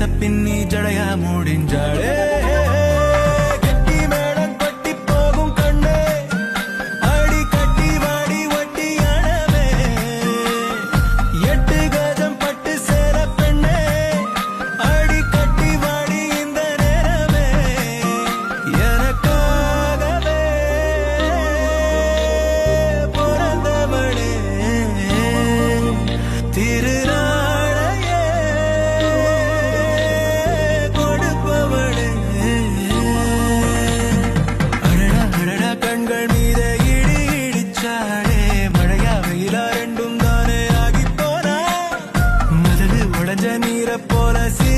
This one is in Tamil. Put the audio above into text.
சிலுத்தாடே மனச பின்னி ஜடையா முடிஞ்சாடே por así